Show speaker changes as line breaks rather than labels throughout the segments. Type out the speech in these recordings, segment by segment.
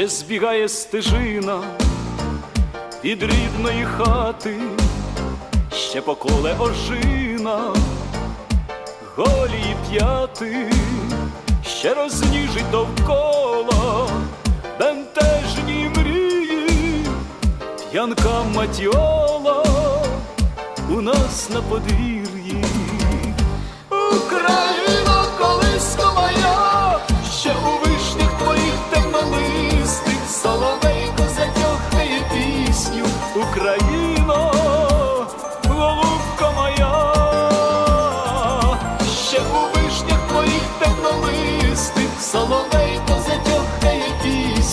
ще збігає стежина від рідної хати, ще по коле ожина, голі п'яти, ще розніжить довкола бентежні мрії, п'янка матіола у нас на подвір'ї. Україно,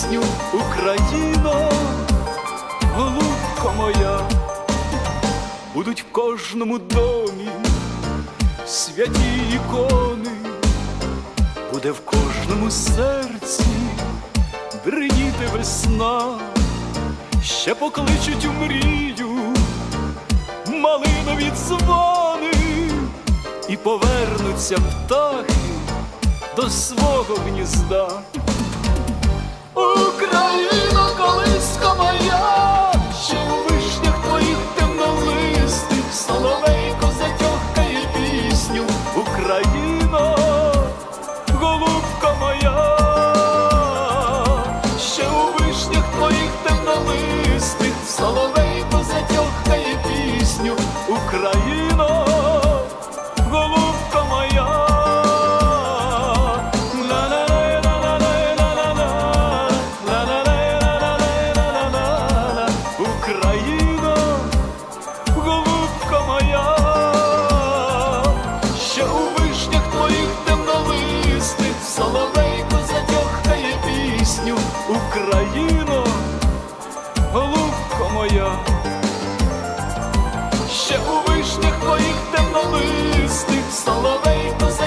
пісню. Україно, голубка моя, будуть в кожному домі святі ікони, буде в кожному серці бриніти весна, ще покличуть у мрію малинові дзвони, і повернуться птахи до свого гнізда. Україно, колиска моя, ще у вишнях твоїх темнолистих соловейко затьохкає пісню. Україно, голубка моя, ще у вишнях твоїх темнолистих соловейко затьохкає пісню. Україно, Україно, голубка моя, ще у вишнях твоїх темнолистих пісню. Україна.